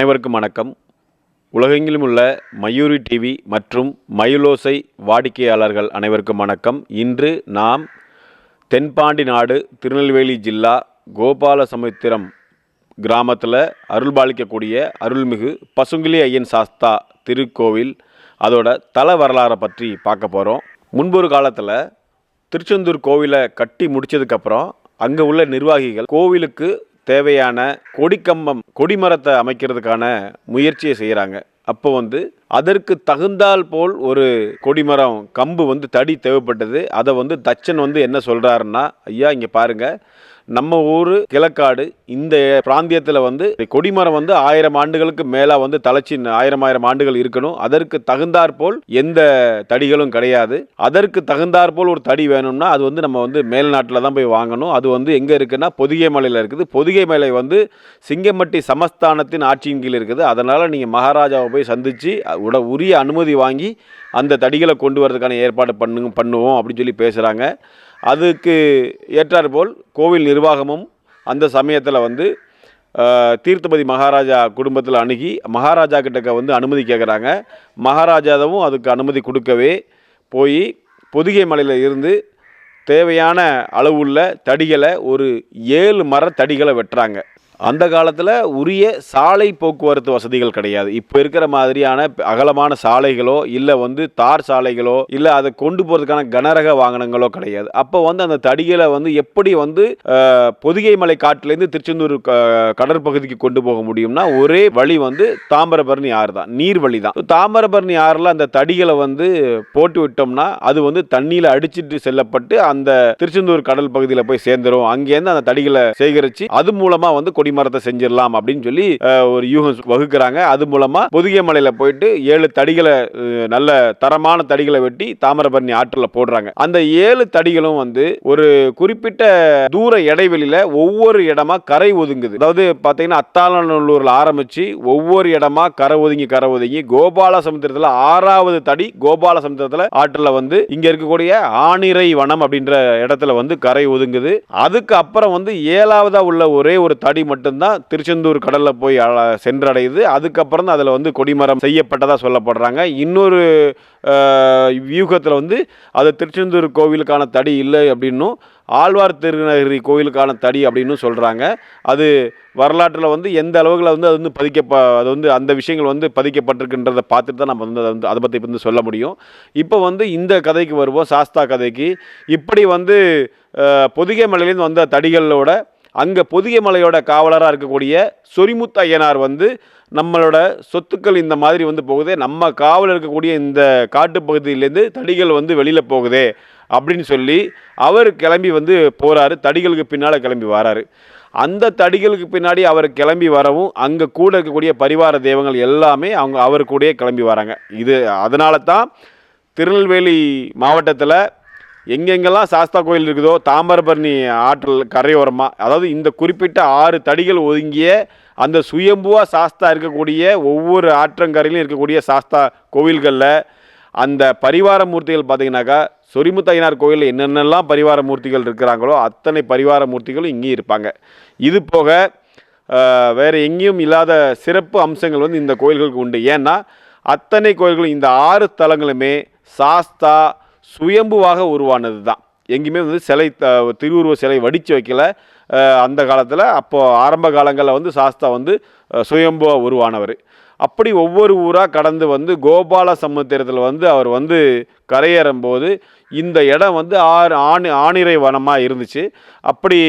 அனைவருக்கும் வணக்கம். உலகெங்கிலும் உள்ள மயூரி டிவி மற்றும் மயிலோசை வாடிக்கையாளர்கள் அனைவருக்கும் வணக்கம். இன்று நாம் தென்பாண்டி நாடு திருநெல்வேலி ஜில்லா கோபாலசமுத்திரம் கிராமத்தில் அருள்பாலிக்கக்கூடிய அருள்மிகு பசுங்கிலி ஐயன் சாஸ்தா திருக்கோவில் அதோட தல வரலாறை பற்றி பார்க்க போகிறோம் முன்பொரு காலத்தில் திருச்செந்தூர் கோவிலை கட்டி முடிச்சதுக்கப்புறம் அங்கே உள்ள நிர்வாகிகள் கோவிலுக்கு தேவையான கொடிக்கம்பம் கொடிமரத்தை அமைக்கிறதுக்கான முயற்சியை செய்கிறாங்க அப்போ வந்து அதற்கு தகுந்தால் போல் ஒரு கொடிமரம் கம்பு வந்து தடி தேவைப்பட்டது. அதை வந்து தச்சன் வந்து என்ன சொல்கிறாருன்னா ஐயா இங்கே பாருங்கள் நம்ம ஊர் கிழக்காடு இந்த பிராந்தியத்தில் வந்து கொடிமரம் வந்து ஆயிரம் ஆண்டுகளுக்கு மேலே வந்து தலைச்சி ஆயிரம் ஆயிரம் ஆண்டுகள் இருக்கணும். அதற்கு தகுந்தாற்போல் எந்த தடிகளும் கிடையாது. அதற்கு தகுந்தாற்போல் ஒரு தடி வேணும்னா அது வந்து நம்ம வந்து மேல்நாட்டில் தான் போய் வாங்கணும். அது வந்து எங்கே இருக்குன்னா பொதிகை மலையில் இருக்குது. பொதிகை மலை வந்து சிங்கம்பட்டி சமஸ்தானத்தின் ஆட்சியின் கீழ் இருக்குது. அதனால் நீங்கள் மகாராஜாவை போய் சந்தித்து உட உரிய அனுமதி வாங்கி அந்த தடிகளை கொண்டு வரதுக்கான ஏற்பாடு பண்ணுங்க பண்ணுவோம் அப்படின்னு சொல்லி பேசுகிறாங்க அதுக்கு ஏற்றாற்போல் கோவில் நிர்வாகமும் அந்த சமயத்தில் வந்து தீர்த்தபதி மகாராஜா குடும்பத்தில் அணுகி மகாராஜா கிட்டக்க வந்து அனுமதி கேட்குறாங்க மகாராஜாவும் அதுக்கு அனுமதி கொடுக்கவே போய் பொதிகை மலையில் இருந்து தேவையான அளவுள்ள தடிகளை ஒரு ஏழு மர தடிகளை வெட்டுறாங்க. அந்த காலத்தில் உரிய சாலை போக்குவரத்து வசதிகள் கிடையாது. இப்போ இருக்கிற மாதிரியான அகலமான சாலைகளோ இல்லை வந்து தார் சாலைகளோ இல்லை அதை கொண்டு போகிறதுக்கான கனரக வாகனங்களோ கிடையாது. அப்போ வந்து அந்த தடிகளை வந்து எப்படி வந்து பொதிகை மலை காட்டிலேருந்து திருச்செந்தூர் கடற்பகுதிக்கு கொண்டு போக முடியும்னா ஒரே வழி வந்து தாமிரபரணி ஆறு தான். நீர் வழி தான். தாமிரபரணி ஆறில் அந்த தடிகளை வந்து போட்டு விட்டோம்னா அது வந்து தண்ணியில் அடிச்சிட்டு செல்லப்பட்டு அந்த திருச்செந்தூர் கடல் பகுதியில் போய் சேர்ந்துடும் அங்கேருந்து அந்த தடிகளை சேகரித்து அது மூலமாக வந்து கொடி கொடிமரத்தை செஞ்சிடலாம் அப்படின்னு சொல்லி ஒரு யூகம் வகுக்கிறாங்க. அது மூலமா பொதிகை மலையில போயிட்டு ஏழு தடிகளை நல்ல தரமான தடிகளை வெட்டி தாமிரபரணி ஆற்றில் போடுறாங்க. அந்த ஏழு தடிகளும் வந்து ஒரு குறிப்பிட்ட தூர இடைவெளியில ஒவ்வொரு இடமா கரை ஒதுங்குது. அதாவது பார்த்தீங்கன்னா அத்தாளநல்லூரில் ஆரம்பிச்சு ஒவ்வொரு இடமா கரை ஒதுங்கி கரை ஒதுங்கி கோபால சமுத்திரத்தில் ஆறாவது தடி கோபால சமுத்திரத்தில் ஆற்றில் வந்து இங்க இருக்கக்கூடிய ஆனிரை வனம் அப்படின்ற இடத்துல வந்து கரை ஒதுங்குது. அதுக்கு அப்புறம் வந்து ஏழாவதா உள்ள ஒரே ஒரு தடி மட்டும் மட்டும்தான் திருச்செந்தூர் கடலில் போய் அழ- சென்றடையுது. அதுக்கப்புறம் தான் அதில் வந்து கொடிமரம் செய்யப்பட்டதாக சொல்லப்படுறாங்க. இன்னொரு வியூகத்தில் வந்து அது திருச்செந்தூர் கோவிலுக்கான தடி இல்லை அப்படின்னும் ஆழ்வார் திருநகரி கோவிலுக்கான தடி அப்படின்னு சொல்கிறாங்க அது வரலாற்றில் வந்து எந்த அளவுகளை வந்து அது வந்து பதிக்கப்ப அது வந்து அந்த விஷயங்கள் வந்து பதிக்கப்பட்டிருக்குன்றதை பார்த்துட்டு தான் நம்ம வந்து அதை வந்து அதை பற்றி வந்து சொல்ல முடியும். இப்போ வந்து இந்த கதைக்கு வருவோம் சாஸ்தா கதைக்கு. இப்படி வந்து பொதிகை மலையிலேருந்து வந்த தடிகளோட அங்கே பொதியமலையோட காவலராக இருக்கக்கூடிய சொரிமுத்து ஐயனார் வந்து நம்மளோட சொத்துக்கள் இந்த மாதிரி வந்து போகுதே நம்ம காவல் இருக்கக்கூடிய இந்த காட்டுப்பகுதியிலேருந்து தடிகள் வந்து வெளியில் போகுதே அப்படின்னு சொல்லி அவர் கிளம்பி வந்து போகிறாரு தடிகளுக்கு பின்னால் கிளம்பி வராரு. அந்த தடிகளுக்கு பின்னாடி அவர் கிளம்பி வரவும் அங்கே கூட இருக்கக்கூடிய பரிவார தெய்வங்கள் எல்லாமே அவங்க அவர் கூடயே கிளம்பி வராங்க. இது அதனால தான் திருநெல்வேலி மாவட்டத்தில் எங்கெங்கெல்லாம் சாஸ்தா கோயில் இருக்குதோ தாமிரபரணி ஆற்றல் கரையோரமாக அதாவது இந்த குறிப்பிட்ட ஆறு தடிகள் ஒதுங்கிய அந்த சுயம்புவா சாஸ்தா இருக்கக்கூடிய ஒவ்வொரு ஆற்றங்கரையிலும் இருக்கக்கூடிய சாஸ்தா கோவில்களில் அந்த பரிவார மூர்த்திகள் பார்த்தீங்கன்னாக்கா சொரிமுத்தையனார் கோயிலில் என்னென்னலாம் பரிவார மூர்த்திகள் இருக்கிறாங்களோ அத்தனை பரிவார மூர்த்திகளும் இங்கேயும் இருப்பாங்க. இது போக வேறு எங்கேயும் இல்லாத சிறப்பு அம்சங்கள் வந்து இந்த கோயில்களுக்கு உண்டு. ஏன்னா அத்தனை கோயில்களும் இந்த ஆறு தலங்களுமே சாஸ்தா சுயம்புவாக உருவானது தான் எங்கேயுமே வந்து சிலை த- திருவுருவ சிலை வடித்து வைக்கல. அந்த காலத்தில் அப்போது ஆரம்ப காலங்களில் வந்து சாஸ்தா வந்து சுயம்புவாக உருவானவர். அப்படி ஒவ்வொரு ஊராக கடந்து வந்து கோபால சமுத்திரத்தில் வந்து அவர் வந்து கரையேறும்போது இந்த இடம் வந்து ஆறு ஆணி ஆணிரை வனமாக இருந்துச்சு. அப்படி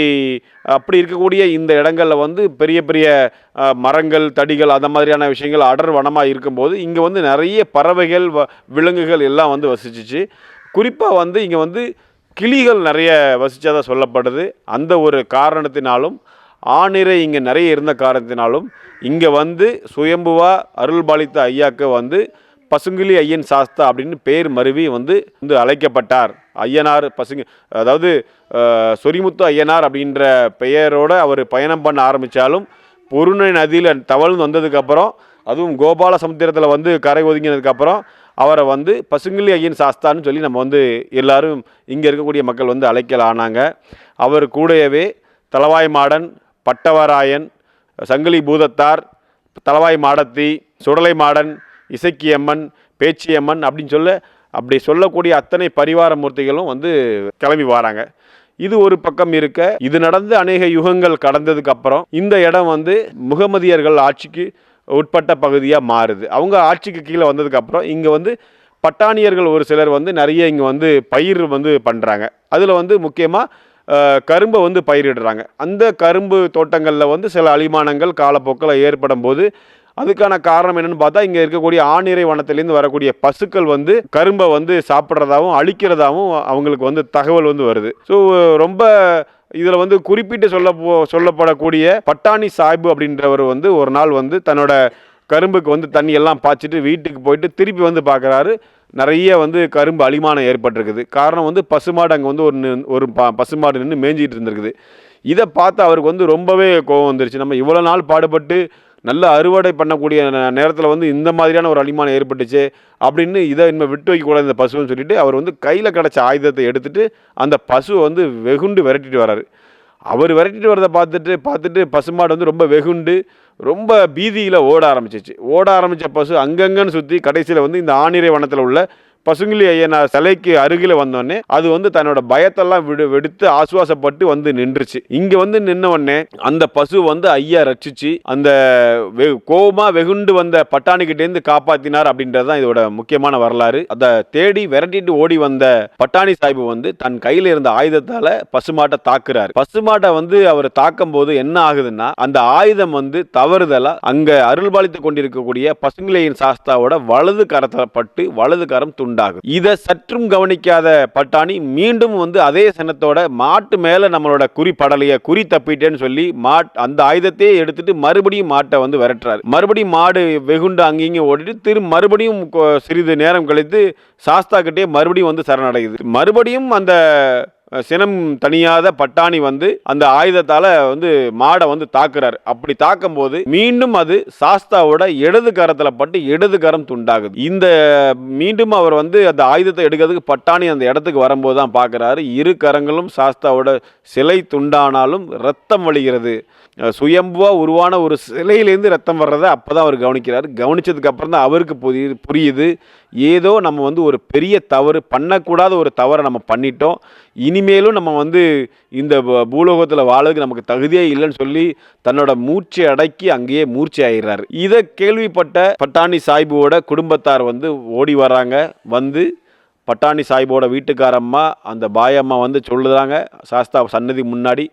அப்படி இருக்கக்கூடிய இந்த இடங்களில் வந்து பெரிய பெரிய மரங்கள் தடிகள் அந்த மாதிரியான விஷயங்கள் அடர் வனமாக இருக்கும்போது இங்கே வந்து நிறைய பறவைகள் வ- விலங்குகள் எல்லாம் வந்து வசிச்சிச்சு. குறிப்பாக வந்து இங்கே வந்து கிளிகள் நிறைய வசித்ததாக சொல்லப்படுது. அந்த ஒரு காரணத்தினாலும் ஆணிரை இங்கே நிறைய இருந்த காரணத்தினாலும் இங்கே வந்து சுயம்புவா அருள்பாலித்த ஐயாக்கு வந்து பசுங்கிலி ஐயன் சாஸ்தா அப்படின்னு பேர் மருவி வந்து வந்து அழைக்கப்பட்டார். ஐயனார் பசுங்க அதாவது சொரிமுத்து ஐயனார் அப்படின்ற பெயரோட அவர் பயணம் பண்ண ஆரம்பித்தாலும் பொருணை நதியில் தவழ்ந்து வந்ததுக்கப்புறம் அதுவும் கோபால சமுத்திரத்தில் வந்து கரை ஒதுங்கினதுக்கப்புறம் அவரை வந்து பசுங்கிலி ஐயன் சாஸ்தான்னு சொல்லி நம்ம வந்து எல்லாரும் இங்கே இருக்கக்கூடிய மக்கள் வந்து அழைக்கல ஆனாங்க. அவர் கூடவே தலவாய் மாடன் பட்டவராயன் சங்கிலி பூதத்தார் தலவாய் மாடத்தி சுடலை மாடன் இசக்கியம்மன் பேச்சியம்மன் அப்படின்னு சொல்ல அப்படி சொல்லக்கூடிய அத்தனை பரிவார மூர்த்திகளும் வந்து கிளம்பி வராங்க. இது ஒரு பக்கம் இருக்க இது நடந்து அநேக யுகங்கள் கடந்ததுக்கு அப்புறம் இந்த இடம் வந்து முகமதியர்கள் ஆட்சிக்கு உட்பட்ட பகுதியாக மாறுது. அவங்க ஆட்சிக்கு கீழே வந்ததுக்கப்புறம் இங்கே வந்து பட்டாணியர்கள் ஒரு சிலர் வந்து நிறைய இங்கே வந்து பயிர் வந்து பண்ணுறாங்க அதில் வந்து முக்கியமாக கரும்பை வந்து பயிரிடுறாங்க. அந்த கரும்பு தோட்டங்களில் வந்து சில அழிமானங்கள் காலப்போக்கில் ஏற்படும் போது அதுக்கான காரணம் என்னன்னு பார்த்தா இங்கே இருக்கக்கூடிய ஆணிரை வனத்திலேருந்து வரக்கூடிய பசுக்கள் வந்து கரும்பை வந்து சாப்பிட்றதாவும் அழிக்கிறதாகவும் அவங்களுக்கு வந்து தகவல் வந்து வருது. ஸோ ரொம்ப இதில் வந்து குறிப்பிட்டு சொல்ல போ சொல்லப்படக்கூடிய பட்டாணி சாய்பு அப்படின்றவர் வந்து ஒரு நாள் வந்து தன்னோட கரும்புக்கு வந்து தண்ணி எல்லாம் பாய்ச்சிட்டு வீட்டுக்கு போயிட்டு திருப்பி வந்து பார்க்குறாரு நிறைய வந்து கரும்பு அழிமானம் ஏற்பட்டிருக்குது. காரணம் வந்து பசுமாடு அங்கே வந்து ஒரு ஒரு ப பசுமாடு நின்று மேய்ஞ்சிட்டு இருந்திருக்குது. இதை பார்த்து அவருக்கு வந்து ரொம்பவே கோவம் வந்துருச்சு. நம்ம இவ்வளோ நாள் பாடுபட்டு நல்ல அறுவடை பண்ணக்கூடிய நேரத்தில் வந்து இந்த மாதிரியான ஒரு அழிமானம் ஏற்பட்டுச்சு அப்படின்னு இதை இனிமேல் விட்டு வைக்கக்கூடாது இந்த பசுன்னு சொல்லிட்டு அவர் வந்து கையில் கிடச்ச ஆயுதத்தை எடுத்துகிட்டு அந்த பசுவை வந்து வெகுண்டு விரட்டிட்டு வராரு. அவர் விரட்டிட்டு வரதை பார்த்துட்டு பார்த்துட்டு பசுமாடு வந்து ரொம்ப வெகுண்டு ரொம்ப பீதியில் ஓட ஆரம்பிச்சிச்சு. ஓட ஆரம்பித்த பசு அங்கங்கன்னு சுற்றி கடைசியில் வந்து இந்த ஆணிரை வனத்தில் உள்ள பசுங்கிலி ஐயனார் சிலைக்கு அருகில் வந்தோடனே அது வந்து தன்னோட பயத்தெல்லாம் விடு வெடுத்து ஆசுவாசப்பட்டு வந்து நின்றுச்சு. இங்கே வந்து நின்ன உடனே அந்த பசு வந்து ஐயா ரட்சிச்சு அந்த வெ கோபமா வெகுண்டு வந்த பட்டாணிக்கிட்டேருந்து காப்பாத்தினார் அப்படின்றது தான் இதோட முக்கியமான வரலாறு. அதை தேடி விரட்டிட்டு ஓடி வந்த பட்டாணி சாஹிப் வந்து தன் கையில் இருந்த ஆயுதத்தால பசுமாட்டை தாக்குறாரு. பசுமாட்டை வந்து அவர் தாக்கும் போது என்ன ஆகுதுன்னா அந்த ஆயுதம் வந்து தவறுதலா அங்க அருள்பாலித்து கொண்டிருக்கக்கூடிய பசுங்கிலேயின் சாஸ்தாவோட வலது கரத்தை பட்டு வலது கரம் உண்டாகும் இதை சற்றும் கவனிக்காத பட்டாணி மீண்டும் வந்து அதே சினத்தோட மாட்டு மேல நம்மளோட குறி படலைய குறி தப்பிட்டேன்னு சொல்லி மாட் அந்த ஆயுதத்தையே எடுத்துட்டு மறுபடியும் மாட்டை வந்து விரட்டுறாரு. மறுபடியும் மாடு வெகுண்டு அங்கேயும் ஓடிட்டு திரு மறுபடியும் சிறிது நேரம் கழித்து சாஸ்தா கிட்டே மறுபடியும் வந்து சரணடையுது. மறுபடியும் அந்த சினம் தனியாத பட்டாணி வந்து அந்த ஆயுதத்தால் வந்து மாடை வந்து தாக்குறாரு. அப்படி தாக்கும் போது மீண்டும் அது சாஸ்தாவோட இடது கரத்தில் பட்டு இடது கரம் துண்டாகுது. இந்த மீண்டும் அவர் வந்து அந்த ஆயுதத்தை எடுக்கிறதுக்கு பட்டாணி அந்த இடத்துக்கு வரும்போது தான் பார்க்குறாரு இரு கரங்களும் சாஸ்தாவோட சிலை துண்டானாலும் ரத்தம் வழிகிறது. சுயம்புவாக உருவான ஒரு சிலையிலேருந்து ரத்தம் வர்றதை அப்போ தான் அவர் கவனிக்கிறார். கவனித்ததுக்கப்புறம் தான் அவருக்கு புரியுது புரியுது. ஏதோ நம்ம வந்து ஒரு பெரிய தவறு பண்ணக்கூடாத ஒரு தவறை நம்ம பண்ணிட்டோம். இனிமேலும் நம்ம வந்து இந்த பூலோகத்தில் வாழறதுக்கு நமக்கு தகுதியே இல்லைன்னு சொல்லி தன்னோட மூச்சை அடக்கி அங்கேயே மூர்ச்சி ஆயிடுறாரு. இதை கேள்விப்பட்ட பட்டாணி சாய்புவோட குடும்பத்தார் வந்து ஓடி வராங்க வந்து பட்டாணி சாய்போட வீட்டுக்காரம்மா அந்த பாயம்மா வந்து சொல்லுறாங்க. சாஸ்தா சன்னதி முன்னாடி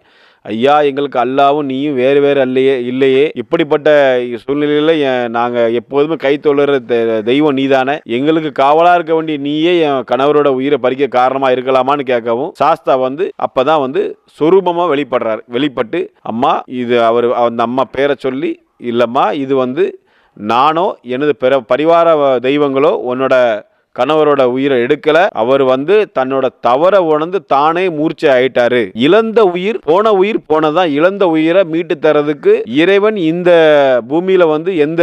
ஐயா எங்களுக்கு அல்லாவும் நீயும் வேறு வேறு அல்லையே இல்லையே. இப்படிப்பட்ட சூழ்நிலையில் நாங்கள் எப்போதுமே கை தொழுற தெ- தெய்வம் நீதானே. எங்களுக்கு காவலாக இருக்க வேண்டிய நீயே என் கணவரோட உயிரை பறிக்க காரணமாக இருக்கலாமான்னு கேட்கவும் சாஸ்தா வந்து அப்போ தான் வந்து சொரூபமாக வெளிப்படுறாரு. வெளிப்பட்டு அம்மா இது அவர் அந்த அம்மா பேரை சொல்லி இல்லைம்மா இது வந்து நானோ எனது பிற பரிவார வ- தெய்வங்களோ உன்னோட கணவரோட உயிரை எடுக்கல. அவர் வந்து தன்னோட தவறை உணர்ந்து தானே மூர்ச்சை ஆயிட்டாரு. இழந்த உயிர் போன உயிர் போனதான் இழந்த உயிரை மீட்டு தரதுக்கு இறைவன் இந்த பூமியில வந்து எந்த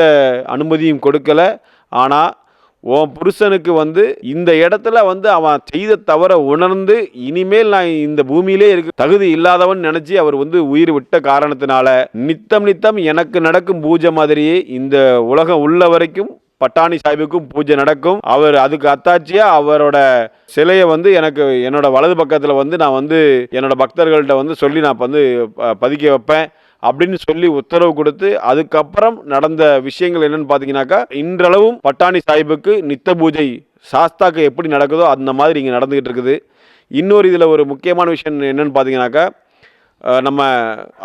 அனுமதியும் கொடுக்கல. ஆனா உன் புருஷனுக்கு வந்து இந்த இடத்துல வந்து அவன் செய்த தவறை உணர்ந்து இனிமேல் நான் இந்த பூமியிலே இருக்க தகுதி இல்லாதவன் நினைச்சு அவர் வந்து உயிர் விட்ட காரணத்தினால நித்தம் நித்தம் எனக்கு நடக்கும் பூஜை மாதிரியே இந்த உலகம் உள்ள வரைக்கும் பட்டாணி சாஹிபுக்கும் பூஜை நடக்கும். அவர் அதுக்கு அத்தாட்சியா அவரோட சிலையை வந்து எனக்கு என்னோட வலது பக்கத்தில் வந்து நான் வந்து என்னோட பக்தர்கள்ட்ட வந்து சொல்லி நான் வந்து பதுக்க வைப்பேன். அப்படின்னு சொல்லி உத்தரவு கொடுத்து அதுக்கப்புறம் நடந்த விஷயங்கள் என்னன்னு பார்த்தீங்கன்னாக்கா இன்றளவும் பட்டாணி சாஹிபுக்கு நித்த பூஜை சாஸ்தாக்கு எப்படி நடக்குதோ அந்த மாதிரி இங்கே நடந்துகிட்டு இருக்குது. இன்னொரு இதில் ஒரு முக்கியமான விஷயம் என்னன்னு பார்த்தீங்கன்னாக்கா நம்ம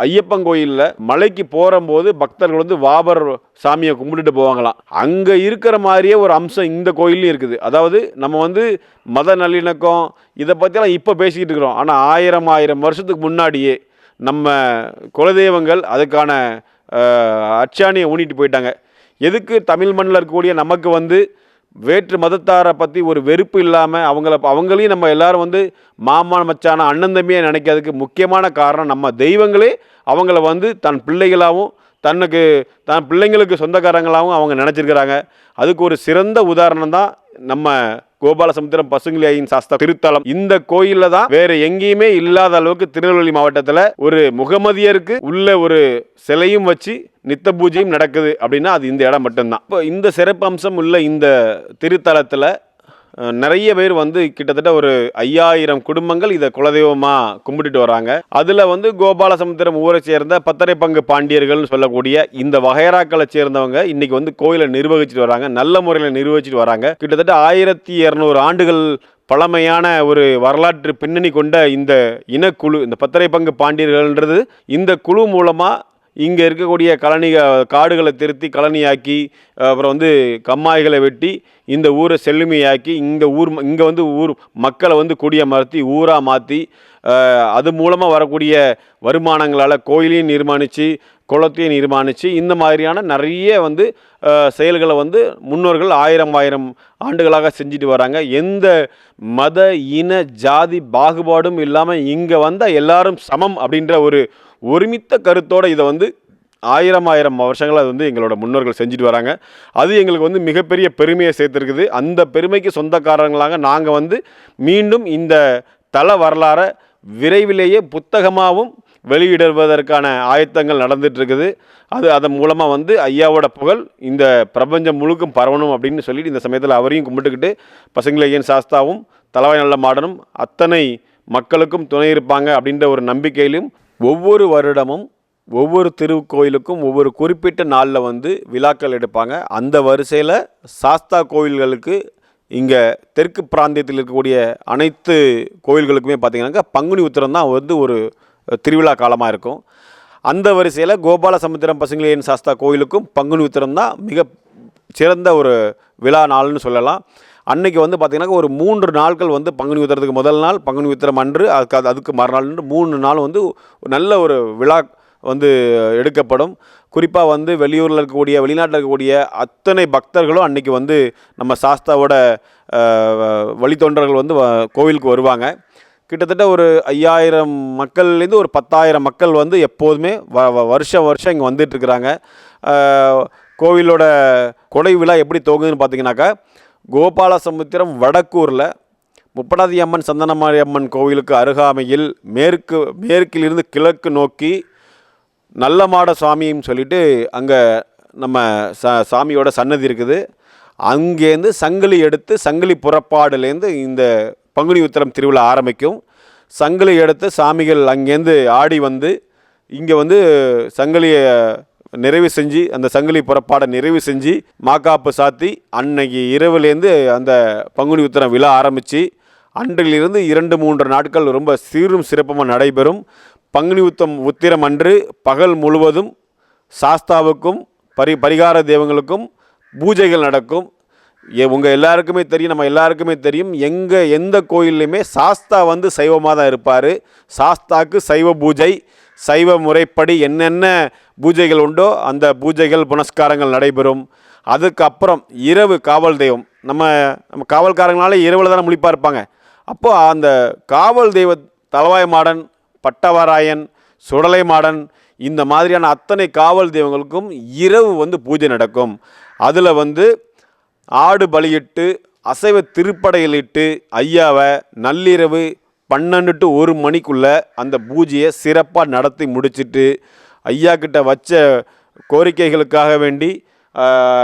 ஐயப்பன் கோயிலில் மலைக்கு போகும்போது பக்தர்கள் வந்து வாபர் சாமியை கும்பிட்டுட்டு போவாங்களாம். அங்கே இருக்கிற மாதிரியே ஒரு அம்சம் இந்த கோயிலையும் இருக்குது. அதாவது நம்ம வந்து மத நல்லிணக்கம் இதை பற்றிலாம் இப்போ பேசிக்கிட்டு இருக்கிறோம். ஆனால் ஆயிரம் ஆயிரம் வருஷத்துக்கு முன்னாடியே நம்ம குலதெய்வங்கள் அதுக்கான அச்சாணியை ஊனிட்டு போயிட்டாங்க. எதுக்கு தமிழ் மண்ணில் இருக்கக்கூடிய நமக்கு வந்து வேற்று மதத்தாரை பற்றி ஒரு வெறுப்பு இல்லாமல் அவங்கள அவங்களையும் நம்ம எல்லாரும் வந்து மாமா மச்சான அண்ணன் தம்பியை நினைக்கிறதுக்கு முக்கியமான காரணம் நம்ம தெய்வங்களே அவங்கள வந்து தன் பிள்ளைகளாகவும் தன்னுக்கு தன் பிள்ளைங்களுக்கு சொந்தக்காரங்களாகவும் அவங்க நினச்சிருக்கிறாங்க. அதுக்கு ஒரு சிறந்த உதாரணம் தான் நம்ம கோபாலசமுத்திரம் பசுங்கிலியின் சாஸ்தா திருத்தலம். இந்த கோயிலில் தான் வேற எங்கேயுமே இல்லாத அளவுக்கு திருநெல்வேலி மாவட்டத்தில் ஒரு முகமதியருக்கு உள்ள ஒரு சிலையும் வச்சு நித்த பூஜையும் நடக்குது அப்படின்னா அது இந்த இடம் மட்டும்தான். இப்போ இந்த சிறப்பு அம்சம் உள்ள இந்த திருத்தலத்தில் நிறைய பேர் வந்து கிட்டத்தட்ட ஒரு ஐயாயிரம் குடும்பங்கள் இதை குலதெய்வமாக கும்பிட்டுட்டு வராங்க. அதில் வந்து கோபாலசமுத்திரம் ஊரை சேர்ந்த பத்தரை பங்கு பாண்டியர்கள்னு சொல்லக்கூடிய இந்த வகைராக்களை சேர்ந்தவங்க இன்னைக்கு வந்து கோயிலை நிர்வகிச்சுட்டு வராங்க. நல்ல முறையில் நிர்வகிச்சுட்டு வராங்க. கிட்டத்தட்ட ஆயிரத்தி இரநூறு ஆண்டுகள் பழமையான ஒரு வரலாற்று பின்னணி கொண்ட இந்த இனக்குழு இந்த பத்தரை பங்கு பாண்டியர்கள்ன்றது இந்த குழு மூலமாக இங்கே இருக்கக்கூடிய கழனி காடுகளை திருத்தி கழனியாக்கி அப்புறம் வந்து கம்மாய்களை வெட்டி இந்த ஊரை செழுமையாக்கி இந்த ஊர் இங்கே வந்து ஊர் மக்களை வந்து குடியமர்த்தி ஊராக மாற்றி அது மூலமாக வரக்கூடிய வருமானங்களால் கோயிலையும் நிர்மாணித்து குளத்தையும் நிர்மாணித்து இந்த மாதிரியான நிறைய வந்து செயல்களை வந்து முன்னோர்கள் ஆயிரம் ஆயிரம் ஆண்டுகளாக செஞ்சுட்டு வராங்க. எந்த மத இன ஜாதி பாகுபாடும் இல்லாமல் இங்கே வந்தால் எல்லாரும் சமம் அப்படின்ற ஒரு ஒருமித்த கருத்தோடு இதை வந்து ஆயிரம் ஆயிரம் வருஷங்களாக அது வந்து எங்களோட முன்னோர்கள் செஞ்சுட்டு வராங்க. அது எங்களுக்கு வந்து மிகப்பெரிய பெருமையை சேர்த்துருக்குது. அந்த பெருமைக்கு சொந்தக்காரங்களாக நாங்கள் வந்து மீண்டும் இந்த தல வரலாறை விரைவிலேயே புத்தகமாகவும் வெளியிடுவதற்கான ஆயத்தங்கள் நடந்துட்டு இருக்குது அது அதன் மூலமாக வந்து ஐயாவோட புகழ் இந்த பிரபஞ்சம் முழுக்கும் பரவணும் அப்படின்னு சொல்லிட்டு இந்த சமயத்தில் அவரையும் கும்பிட்டுக்கிட்டு பசங்களையன் சாஸ்தாவும் தலைவாய் நல்ல மாடனும் அத்தனை மக்களுக்கும் துணை இருப்பாங்க அப்படின்ற ஒரு நம்பிக்கையிலும் ஒவ்வொரு வருடமும் ஒவ்வொரு திருக்கோயிலுக்கும் ஒவ்வொரு குறிப்பிட்ட நாளில் வந்து விழாக்கள் எடுப்பாங்க. அந்த வரிசையில் சாஸ்தா கோயில்களுக்கு இங்கே தெற்கு பிராந்தியத்தில் இருக்கக்கூடிய அனைத்து கோயில்களுக்குமே பார்த்திங்கனாக்கா பங்குனி உத்திரம் தான் வந்து ஒரு திருவிழா காலமாக இருக்கும். அந்த வரிசையில் கோபாலசமுத்திரம் பசுங்களையன் சாஸ்தா கோயிலுக்கும் பங்குனி உத்திரம் தான் மிக சிறந்த ஒரு விழா நாள்னு சொல்லலாம். அன்னைக்கு வந்து பார்த்திங்கன்னா ஒரு மூன்று நாட்கள் வந்து பங்குனி உத்திரத்துக்கு முதல் நாள் பங்குனி உத்திரம் அன்று அதுக்கு அது- அதுக்கு மறுநாள்னு மூணு நாள் வந்து நல்ல ஒரு விழா வந்து எடுக்கப்படும். குறிப்பாக வந்து வெளியூரில் இருக்கக்கூடிய வெளிநாட்டில் இருக்கக்கூடிய அத்தனை பக்தர்களும் அன்னைக்கு வந்து நம்ம சாஸ்தாவோட வழித்தொண்டர்கள் வந்து வ- கோவிலுக்கு வருவாங்க. கிட்டத்தட்ட ஒரு ஐயாயிரம் மக்கள்லேருந்து ஒரு பத்தாயிரம் மக்கள் வந்து எப்போதுமே வ வ- வருஷம் வருஷம் இங்கே வந்துட்டுருக்குறாங்க. கோவிலோட கொடை விழா எப்படி துவங்குதுன்னு பார்த்தீங்கன்னாக்கா கோபாலசமுத்திரம் வடக்கூரில் முப்படாதி அம்மன் சந்தனமாரி அம்மன் கோவிலுக்கு அருகாமையில் மேற்கு மேற்கிலிருந்து கிழக்கு நோக்கி நல்ல மாட சுவாமின்னு சொல்லிட்டு அங்கே நம்ம ச சாமியோட சன்னதி இருக்குது. அங்கேருந்து சங்கிலி எடுத்து சங்கிலி புறப்பாடுலேருந்து இந்த பங்குனி உத்திரம் திருவிழா ஆரம்பிக்கும். சங்கிலி எடுத்து சாமிகள் அங்கேருந்து ஆடி வந்து இங்கே வந்து சங்கிலியை நிறைவு செஞ்சு அந்த சங்கிலி புறப்பாடை நிறைவு செஞ்சு மாக்காப்பு சாத்தி அன்னைக்கு இரவுலேருந்து அந்த பங்குனி உத்திரம் விழா ஆரம்பித்து அன்றிலிருந்து இரண்டு மூன்று நாட்கள் ரொம்ப சீரும் சிறப்புமாக நடைபெறும். பங்குனி உத்தம் உத்திரம் அன்று பகல் முழுவதும் சாஸ்தாவுக்கும் பரி பரிகார தெய்வங்களுக்கும் பூஜைகள் நடக்கும். உங்கள் எல்லாருக்குமே தெரியும் நம்ம எல்லாருக்குமே தெரியும் எங்கே எந்த கோயில்லையுமே சாஸ்தா வந்து சைவமாக தான் இருப்பார். சாஸ்தாக்கு சைவ பூஜை சைவ முறைப்படி என்னென்ன பூஜைகள் உண்டோ அந்த பூஜைகள் புனஸ்காரங்கள் நடைபெறும். அதுக்கப்புறம் இரவு காவல் தெய்வம். நம்ம நம்ம காவல்காரங்களால இரவில் தானே முழிப்பாக இருப்பாங்க. அப்போது அந்த காவல் தெய்வ தலவாய் மாடன் பட்டவராயன் சுடலை மாடன் இந்த மாதிரியான அத்தனை காவல் தெய்வங்களுக்கும் இரவு வந்து பூஜை நடக்கும். அதில் வந்து ஆடு பலியிட்டு அசைவ திருப்படையிலிட்டு ஐயாவை நள்ளிரவு பன்னெண்டு டு ஒரு மணிக்குள்ளே அந்த பூஜையை சிறப்பாக நடத்தி முடிச்சிட்டு ஐயா கிட்ட வச்ச கோரிக்கைகளுக்காக வேண்டி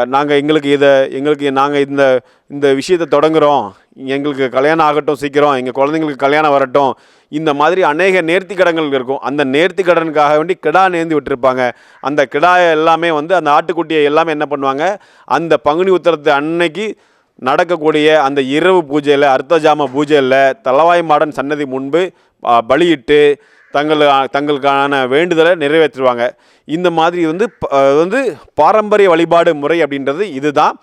நாங்கள் எங்களுக்கு இதை எங்களுக்கு நாங்கள் இந்த இந்த விஷயத்தை தொடங்குகிறோம் எங்களுக்கு கல்யாணம் ஆகட்டும் சீக்கிரம் எங்கள் குழந்தைங்களுக்கு கல்யாணம் வரட்டும். இந்த மாதிரி அநேக நேர்த்தி கடன்கள் இருக்கும். அந்த நேர்த்தி கடனுக்காக வேண்டி கிடா நேர்ந்து விட்டுருப்பாங்க. அந்த கிடா எல்லாமே வந்து அந்த ஆட்டுக்குட்டியை எல்லாமே என்ன பண்ணுவாங்க? அந்த பங்குனி உத்தரத்து அன்னைக்கு நடக்கக்கூடிய அந்த இரவு பூஜையில் அர்த்தஜாம பூஜையில் தலவாய் மாடன் சன்னதி முன்பு பலியிட்டு தங்கள் தங்களுக்கான வேண்டுதலை நிறைவேற்றுவாங்க இந்த மாதிரி வந்து ப- வந்து பாரம்பரிய வழிபாடு முறை அப்படின்றது இதுதான்.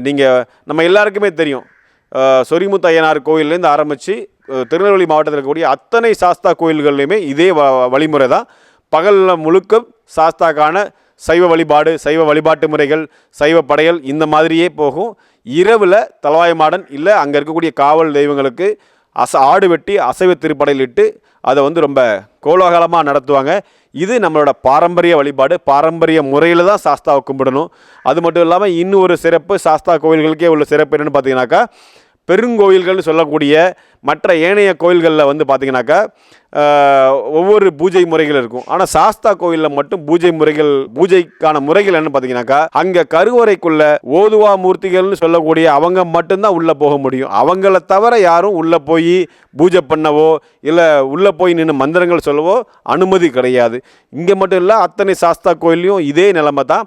நீங்கள் நம்ம எல்லாருக்குமே தெரியும். சொரிமுத்து ஐயனார் கோயிலேருந்து ஆரம்பித்து திருநெல்வேலி மாவட்டத்தில் இருக்கக்கூடிய அத்தனை சாஸ்தா கோயில்கள்லையுமே இதே வ வழிமுறை தான். பகலில் முழுக்க சாஸ்தாக்கான சைவ வழிபாடு சைவ வழிபாட்டு முறைகள் சைவ படையல் இந்த மாதிரியே போகும். இரவில் தலவாய மாடன் இல்லை அங்கே இருக்கக்கூடிய காவல் தெய்வங்களுக்கு அச ஆடு வெட்டி அசைவ திருப்படையில் இட்டு அதை வந்து ரொம்ப கோலாகலமாக நடத்துவாங்க. இது நம்மளோட பாரம்பரிய வழிபாடு பாரம்பரிய முறையில் தான் சாஸ்தாவை கும்பிடணும். அது மட்டும் இல்லாமல் இன்னும் ஒரு சிறப்பு சாஸ்தா கோயில்களுக்கே உள்ள சிறப்பு என்னென்னு பார்த்தீங்கன்னாக்கா பெருங்கோயில்கள்னு சொல்லக்கூடிய மற்ற ஏனைய கோயில்களில் வந்து பார்த்தீங்கன்னாக்கா ஒவ்வொரு பூஜை முறைகள் இருக்கும். ஆனால் சாஸ்தா கோயிலில் மட்டும் பூஜை முறைகள் பூஜைக்கான முறைகள் என்ன பார்த்தீங்கன்னாக்கா அங்கே கருவறைக்குள்ள ஓதுவா மூர்த்திகள்னு சொல்லக்கூடிய அவங்க மட்டும்தான் உள்ளே போக முடியும். அவங்கள தவிர யாரும் உள்ளே போய் பூஜை பண்ணவோ இல்லை உள்ளே போய் நின்று மந்திரங்கள் சொல்லவோ அனுமதி கிடையாது. இங்கே மட்டும் இல்லை அத்தனை சாஸ்தா கோயில்லையும் இதே நிலைமை தான்.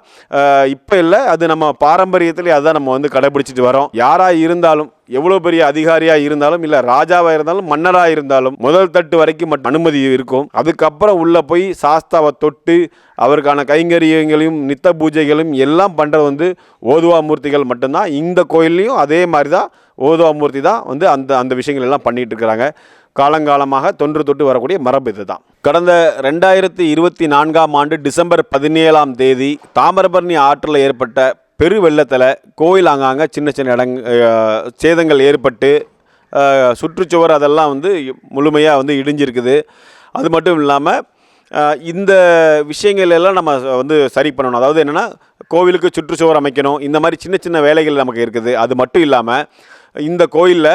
இப்போ இல்லை அது நம்ம பாரம்பரியத்திலே அதுதான் நம்ம வந்து கடைபிடிச்சிட்டு வரோம். யாராக இருந்தாலும் எவ்வளோ பெரிய அதிகாரியாக இருந்தாலும் இல்லை ரா ராஜாவாக இருந்தாலும் மன்னராக இருந்தாலும் முதல் தட்டு வரைக்கும் அனுமதி இருக்கும். அதுக்கப்புறம் உள்ளே போய் சாஸ்தாவை தொட்டு அவருக்கான கைங்கரியங்களையும் நித்த பூஜைகளையும் எல்லாம் பண்ணுறது வந்து ஓதுவா மூர்த்திகள் மட்டும்தான். இந்த கோயில்லையும் அதே மாதிரி தான் ஓதுவா மூர்த்தி தான் வந்து அந்த அந்த விஷயங்கள் எல்லாம் பண்ணிட்டு இருக்கிறாங்க காலங்காலமாக தொன்று தொட்டு வரக்கூடிய மரபு இதுதான். கடந்த ரெண்டாயிரத்தி இருபத்தி நான்காம் ஆண்டு டிசம்பர் பதினேழாம் தேதி தாமிரபரணி ஆற்றில் ஏற்பட்ட பெரு வெள்ளத்தில் கோயில் ஆங்காங்க சின்ன சின்ன இடங் சேதங்கள் ஏற்பட்டு சுற்றுச்சுவர் அதெல்லாம் வந்து முழுமையாக வந்து இடிஞ்சிருக்குது. அது மட்டும் இல்லாமல் இந்த விஷயங்கள் எல்லாம் நம்ம வந்து சரி பண்ணணும். அதாவது என்னென்னா கோவிலுக்கு சுற்றுச்சுவர் அமைக்கணும். இந்த மாதிரி சின்ன சின்ன வேலைகள் நமக்கு இருக்குது. அது மட்டும் இல்லாமல் இந்த கோயிலில்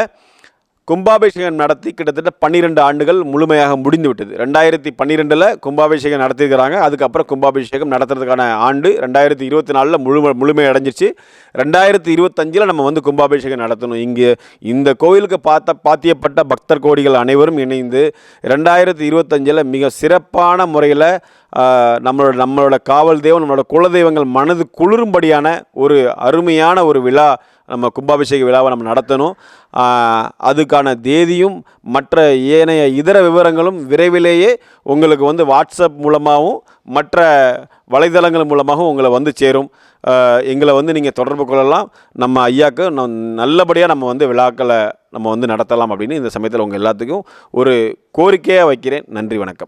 கும்பாபிஷேகம் நடத்தி கிட்டத்தட்ட பன்னிரெண்டு ஆண்டுகள் முழுமையாக முடிந்து விட்டது ரெண்டாயிரத்தி பன்னிரெண்டில் கும்பாபிஷேகம் நடத்திருக்கிறாங்க அதுக்கப்புறம் கும்பாபிஷேகம் நடத்துறதுக்கான ஆண்டு ரெண்டாயிரத்தி இருபத்தி நாலில் முழு முழுமை அடைஞ்சிச்சு ரெண்டாயிரத்தி இருபத்தஞ்சில் நம்ம வந்து கும்பாபிஷேகம் நடத்தணும். இங்கே இந்த கோயிலுக்கு பார்த்த பாத்தியப்பட்ட பக்தர் கோடிகள் அனைவரும் இணைந்து ரெண்டாயிரத்தி இருபத்தஞ்சில் மிக சிறப்பான முறையில் நம்மளோட நம்மளோட காவல் தெய்வம் நம்மளோட குலதெய்வங்கள் மனது குளிரும்படியான ஒரு அருமையான ஒரு விழா நம்ம கும்பாபிஷேக விழாவை நம்ம நடத்தணும். அதுக்கான தேதியும் மற்ற ஏனைய இதர விவரங்களும் விரைவிலேயே உங்களுக்கு வந்து வாட்ஸ்அப் மூலமாகவும் மற்ற வலைதளங்கள் மூலமாகவும் உங்களை வந்து சேரும். எங்களை வந்து நீங்கள் தொடர்பு கொள்ளலாம். நம்ம ஐயாவுக்கு நம் நல்லபடியாக நம்ம வந்து விழாக்களை நம்ம வந்து நடத்தலாம் அப்படின்னு இந்த சமயத்தில் உங்கள் எல்லாத்துக்கும் ஒரு கோரிக்கையாக வைக்கிறேன். நன்றி வணக்கம்.